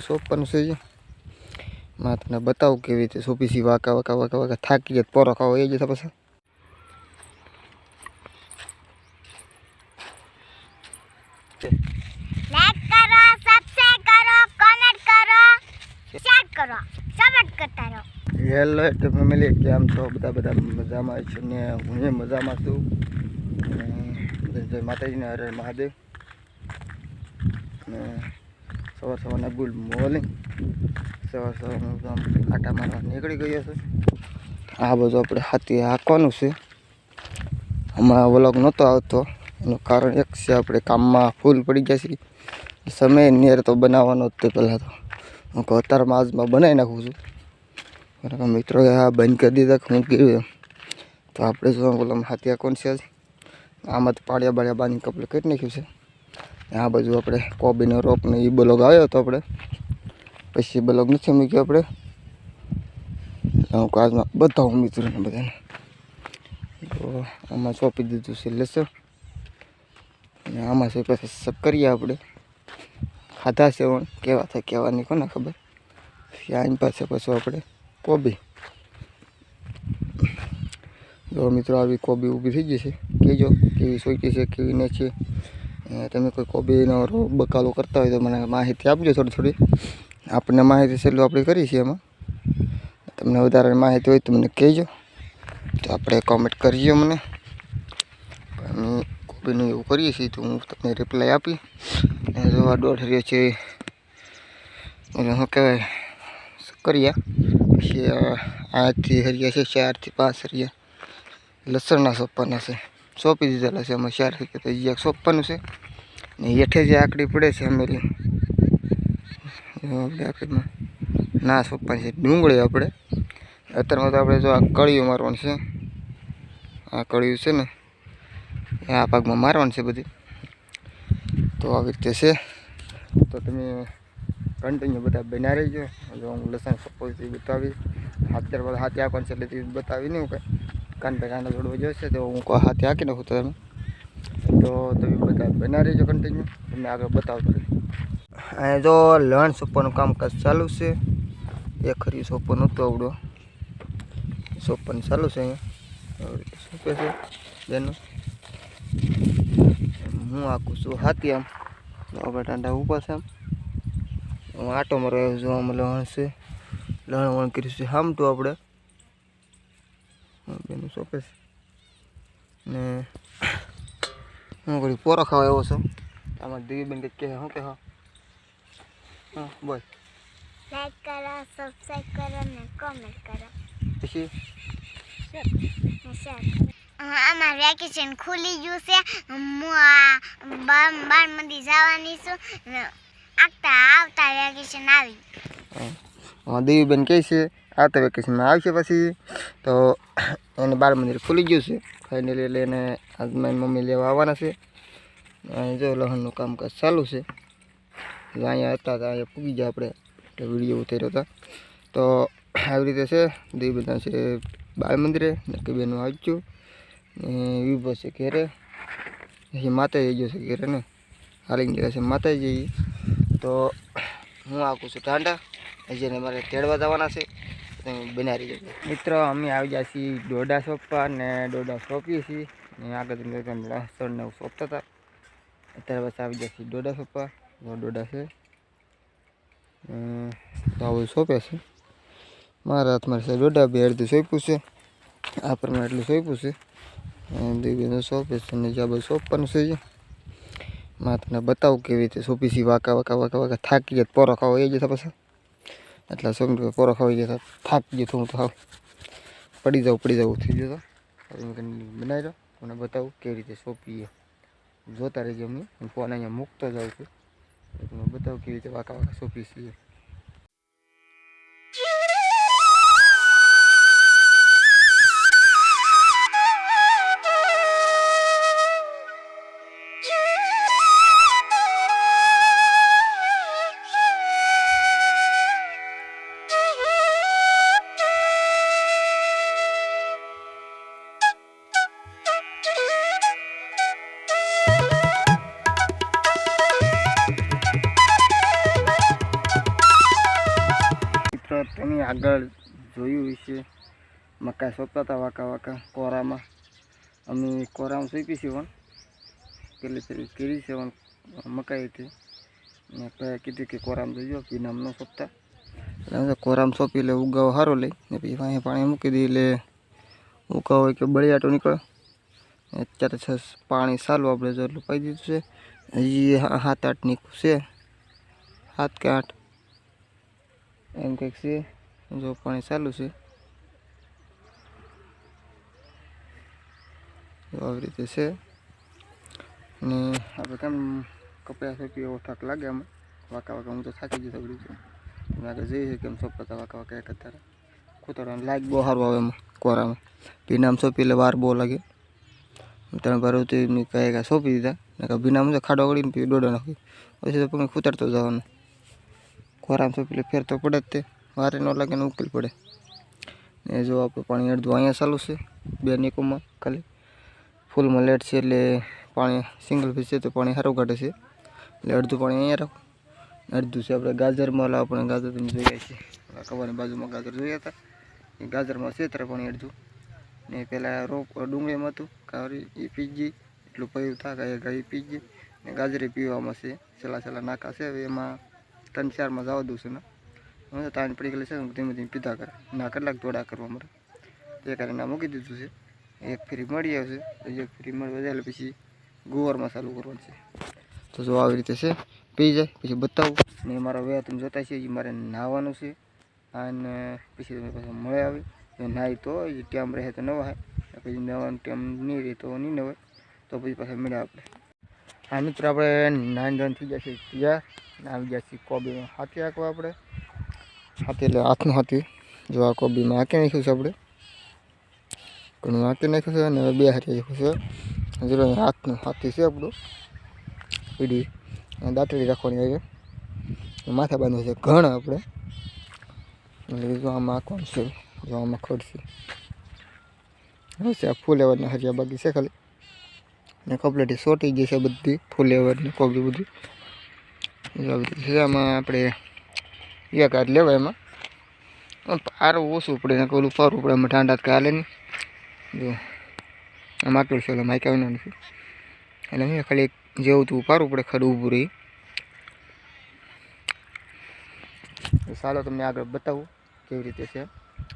સોંપવાનું છે માં તમને બતાવું કેવી રીતે સોપીસી વાંકા વાંકા વાંકા વાંકા થાકી જાય પોરો ખાવો એ જતા પછી લાઈક કરો સબસ્ક્રાઇબ કરો કમેન્ટ કરો શેર કરો સપોર્ટ કરતા રહો. હેલો એટલે ફેમિલી કેમ છો? બધા બધા મજામાં છે ને હું એ મજામાં છું. જય માતાજીને હરે મહાદેવ. અને સવાર સવારના ગુડ મોર્નિંગ. સવાર સવારનું આમ આટા મારવા નીકળી ગયો છે. આ બધું આપણે હાથી હાંકવાનું છે. હમણાં વલોગ નહોતો આવતો. એનું કારણ એક છે આપણે કામમાં ફૂલ પડી ગયા છે સમય નિયર તો બનાવવાનો જ તે પહેલાં તો. હું અત્યારમાં આજમાં બનાવી નાખું છું. બરાબર મિત્રોએ આ બંધ કરી દીધા હું કર્યું તો આપણે જો બોલો હાથી કોણ છે? આમાં તો પાડ્યા બાળ્યા બાંધી કપડે કરી નાખ્યું છે. આ બાજુ આપણે કોબીનો રોપ ને એ બ્લોગ આવ્યો હતો આપણે. પછી બ્લોગ નથી મૂક્યો આપણે. હું કાજમાં બતાવું મિત્રોને બધાને. તો આમાં સોંપી દીધું છે લસણ. અને આમાં છે પછી સક્કરિયા આપણે. ખાધા છે પણ કેવા થાય કેવા નહીં કોને ખબર. આની પાસે પછી આપણે કોબી. જો મિત્રો આવી કોબી ઊભી થઈ જશે કહેજો કેવી સોચી છે, કેવી નહીં છે. તમે કોઈ કોબીનો બકાલો કરતા હોય તો મને માહિતી આપજો થોડી થોડી. આપણને માહિતી છેલ્લું આપણે કરી છીએ એમાં. તમને વધારે માહિતી હોય તો મને કહેજો. તો આપણે કોમેન્ટ કરજો મને અમે કોબીનું એવું કરીએ છીએ તો હું તમને રિપ્લાય આપી. અને જો આ દોઢ રહ્યો છે. એટલે શું કહેવાય? કર્યા પછી આઠથી હરિયા છે, ચારથી પાંચ હરિયા. લસણના સોપાના છે. સોંપી દીધેલા છે અમે ચાર હરિયા તો એક સોંપવાનું છે. ને હેઠે જે આકડી પડે છે અમેલી આકડીમાં ના સોંપવાની છે. ડુંગળી આપણે, અત્યારમાં તો આપણે જો આ કળિયું મારવાનું છે, આ કળિયું છે ને આ ભાગમાં મારવાનું છે બધી. તો આવી રીતે છે. તો તમે કન્ટિન્યુ બધા બના રહીજો. જો હું લસણ સપોઝથી બતાવી હાથેર બધા હાથે આપવાનું છે એટલે બતાવી નહીં હું કંઈ. કાન પે કાંડા જોડવા જોઈશે તો હું હાથે હાંકી નાખું તમે તો તમે બધા બના રહેજો કન્ટિન્યુ તમને આગળ બતાવતો અહીંયા જો લણ સોંપવાનું કામકાજ ચાલુ છે. એ ખરી સોંપો નહોતું આવડો. સોપન ચાલુ છે અહીંયા. સોંપે છે બેનો? હું આખું છું હાથી આમ. આપણે ટાંડા ઊભા છે આમ. હું આટો મારો આવ્યો આમ લણ છે. લણ વણ કર્યું છે. હામટું આપણે. હા, શોકેસ ને હું ઘડી પોરો ખાવા એવો છું. આમાં દીવી બેન કંઈક કહે શું કહે હા. બોલ. લાઈક કરો સબસ્ક્રાઇબ કરો ને કોમેન્ટ કરો. પછી? ને શેર વેકેશન ખુલી ગયું છે. હું આ બાર બાર મંદી જવાની છું. ને આગતા આવતા વેકેશન આવી. હા. દેવીબેન કહે છે આવતા વેકેશનમાં આવશે પછી. તો એને બાળ મંદિર ખુલી ગયું છે. ફાઇનલી લઈને આજ મારી મમ્મી લેવા આવવાના છે. અહીં જો લહણનું કામકાજ ચાલુ છે. અહીંયા હતા હતા અહીંયા પૂગી ગયા આપણે. એટલે વીડિયો ઉતાર્યો હતા તો આવી રીતે છે. દેવીબેન છે બાળ મંદિરે નક્કી બેનું આવજો ને વિભો છે ઘેરે. પછી માતાજી ગયો છે ઘેરે ને. હાલી ગયા છે માતાજી. તો હું આખું છું ટાંડા હજીને મારે તેડવા જવાના છે. તમે બનાવી જજો મિત્રો, અમે આવી ગયા છીએ ડોડા શોપ પર ને ડોડા સોંપીએ છીએ. ને આગળ જઈને કંઈક લસણ ને હતા અત્યારે બસ આવી ગયા છીએ ડોડા શોપ પર. દોડા છે. તો આવું સોંપે છે. મારા હાથમાં છે ડોડા, બે અડધું સોંપ્યું છે. આ પ્રમાણે એટલું સોંપ્યું છે. દીવીનું સોંપે છે ને જ્યાં બધું સોંપવાનું છે મારે તમને બતાવું કેવી રીતે સોંપી છે. વાંકા વાંકા વાંકા વાંકા થાકી જાય પોરો ખાવો એ જતા પછી. એટલે સોમથી પોરો ખાવી ગયા થાકી ગયો હું તો હાવ. પડી જાઉં પડી જાઉં થઈ ગયો તો. બનાવી દો મને બતાવું કેવી રીતે સોંપીએ. જોતા રહેજો અમને. હું ફોન અહીંયા મૂકતો જાઉં છું. તમને બતાવું કેવી રીતે વાંકા વાંકા સોંપી છીએ. તમે આગળ જોયું હશે. મકાઈ સોંપતા હતા વાંકા વાંકા કોરામાં. અમે કોરામાં સોંપી છે પણ. પેલી પેલી કેરી છે પણ મકાઈ હતી. પછી કીધું કે કોરામ જોઈજો પીનામ ન સોંપતા. એટલે કોરામ સોંપી એટલે ઉગાવો સારો લઈ. પછી પાણી પાણી મૂકી દઈએ એટલે હોય કે બળિયાટો નીકળે. અત્યારે છ પાણી સારું આપણે જો એટલું પાઈ દીધું છે. હજી સાત આઠ નીકળું છે. સાત કે આઠ. એમ કંઈક છે, જો પાણી ચાલુ છે. આવી રીતે છે. ને આપણે કેમ કપડા થકી એવો થાક લાગે આમાં? વાંકા વાંકા હું તો થાકી જતો બધું છું આગળ જઈએ કેમ સોંપતા વાંકા વાંકા એક અત્યારે કૂતરાને લાગ બહુ સારું આવે એમાં, કોરામાં. ભીનામ સોંપી એટલે વાર બહુ લાગે. ત્રણ બાર તો એમની કહે કે સોંપી દીધા. ને ભીનામ તો ખાડો વળીને દોડો નાખી. પછી તો પગને ખૂતરતો જવાનું. કોરામ સોંપી એટલે ફેર તો પડે જ તે. વારે ન લાગે ને ઉકેલ પડે. ને જો આપણે પાણી અડધું અહીંયા ચાલુ છે, બે નિકોમાં ખાલી. ફૂલમાં લેટ છે એટલે પાણી સિંગલ પીસ છે તો પાણી સારું કાઢે છે. એટલે અડધું પાણી અહીંયા રાખો. અડધું છે આપણે ગાજરમાં લાવ આપણે ગાજર તમે જોયા છે કવાની બાજુમાં ગાજર જોયા હતા. એ ગાજરમાં છે ત્યારે પાણી અડધું. ને પહેલાં રોપ ડુંગળીમાં હતું, કાવરી એ પીજી એટલું પયું થાય એ ગાય પીજી ને ગાજરી પીવામાં છે, છેલ્લા છેલ્લા નાકા છે, હવે એમાં ત્રણ ચારમાં જવા દઉં છું ને. હું તો તાણ પડી ગયેલી છે ધીમે ધીમે પીધા કરે. ના કલાક દોડા કરવા મારે તે કરીને મૂકી દીધું છે. એક ફ્રી મળી આવશે એક ફ્રી મળી વધારે પછી ગુવારમાં ચાલુ કરવાનું છે. તો જો આવી રીતે છે, પી જાય, પછી બતાવું. ને મારા વેયા તમે જોતા છે મારે નાહવાનું છે. અને પછી તમે પાછા મળે આવે. નાહી તો એ ટાઈમ રહે તો નવા હોય. પછી નવાનો ટાઈમ નહીં રહે તો નહીં નવાય તો પછી પાછા મળ્યા આપણે. હા, મિત્રો, આપણે નાઇન ધન થઈ જશે તૈયાર આવી છીએ કોબીમાં હાથી હાંકવા આપણે. હાથી એટલે હાથનું હાથી. જો આ કોબીમાં આંકી નાખ્યું છે આપણે. ઘણું આંકી નાખ્યું છે અને બે હાથી નાખ્યું છે. જો હાથનું હાથી છે આપણું. પીડી. દાંતડી રાખવાની આવે માથા બાંધવું છે. ઘણ આપણે. એટલે જો આંકવાનું છે. જો ખોડશે આ ફૂલ એવાના હરિયા બાકી છે ખાલી. ને કપલેટી સોટી ગઈ છે બધી ફૂલ એવરની કોબી બધી. છે આમાં આપણે એક હાથ લેવાય એમાં. પારું ઓછું પડે ને પેલું પારું પડે એમાં ઠાંડા કાલે નહીં. જો આમ આકેલું છે એટલે માઇક આવી નથી એટલે મેં ખાલી જેવું તું પારું પડે ખરું ઊભું રહી. ચાલો તમને આગળ બતાવું કેવી રીતે છે.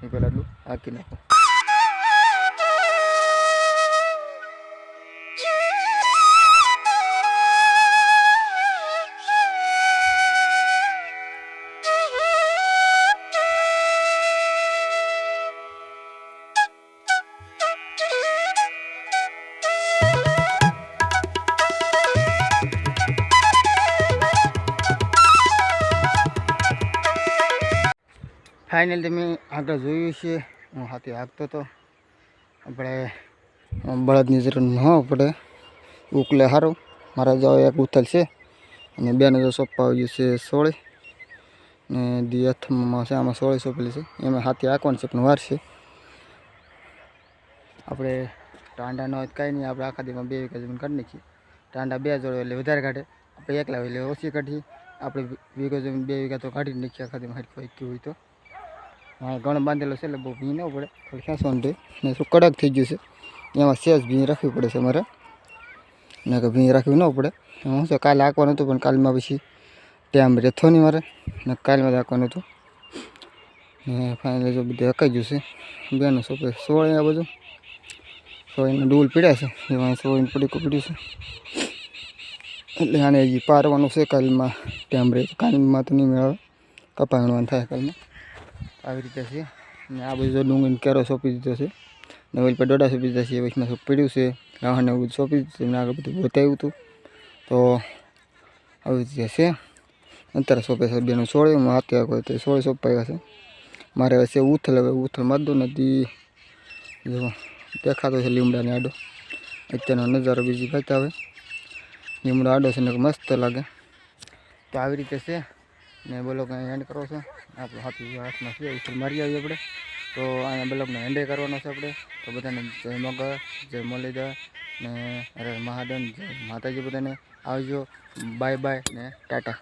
હું પહેલાં આંકી નાખો. ફાઇનલ તમે આગળ જોયું છે હું હાથે હાંકતો હતો. આપણે બળદની જરૂર ન પડે. ઉકલે સારું મારા જાવ એક ઉથલ છે. અને બેને જો સોંપવા આવ્યું છે સોળી. ને દી અથમાં છે, આમાં સોળી સોંપેલી છે. એમાં હાથે હાંકવાનું છે, પણ વાર છે. આપણે ટાંડા ન હોય કાંઈ નહીં. આપણે આખા દીમાં બે વીઘા જમીન કાઢી નાખીએ. ટાંડા બે જોડે એટલે વધારે કાઢે. આપણે એકલા એટલે ઓછી કાઢીએ. આપણે વીઘો જમીન બે વીઘા તો કાઢી નાખીએ આખા દીમાં હારી હોય તો. હા, ઘણો બાંધેલો છે, એટલે બહુ ભી ન પડે. થોડી ખેંચવાનું ને શું કડક થઈ ગયું છે. એમાં સેજ ભીં રાખવી પડે છે મારે. ને કે ભીં રાખવી ન પડે. હું છે, કાલે આંકવાનું હતું, પણ કાલમાં પછી ટાઈમ રહેતો નહીં મારે. ને કાલમાં જ આંકવાનું હતું. ને ફાઇનલી જો બધું હકાઈ ગયું છે. બેનું સોપે સોળ આ બધું સોળીને ડૂલ પીડ્યા છે. એમાં સોળીને પડીકું પીડ્યું છે. એટલે આને હજી પારવાનું છે, કાલમાં ટાઈમ રહે કાલમાં તો નહીં મેળવે. કપાણવાનું થાય કાલમાં. આવી રીતે છે. ને આ બધું ડુંગળીને કેરો સોંપી દીધો છે. ને ઓલી પર ડોડા સોંપી દીધા છે. વચમાં પડ્યું છે. રાવણને બધું સોંપી દીધું એમને આગળ બધું બતાવ્યું હતું. તો આવી રીતે છે. અત્યારે સોંપે છે. બેનું સોળે. હું હાથે કોઈ તો સોળે સોંપાયા છે. મારે હવે ઉથલ. હવે ઉથલ મારતો નથી જો દેખાતો છે લીમડાને આડો. અત્યારનો નજારો બીજી આવે. લીમડો આડો છે ને મસ્ત લાગે. તો આવી રીતે છે. ને બોલો કંઈ એન્ડ કરો છો. આપણું હાથ હાથમાં છે ઉછળ મારી આવીએ આપણે. તો અહીંયા બ્લોગને એન્ડે કરવાનો છે આપણે. તો બધાને જય મગર જય મલિદા ને અરે મહાદેવ જય માતાજી બધાને. આવજો. બાય બાય ને ટાટા.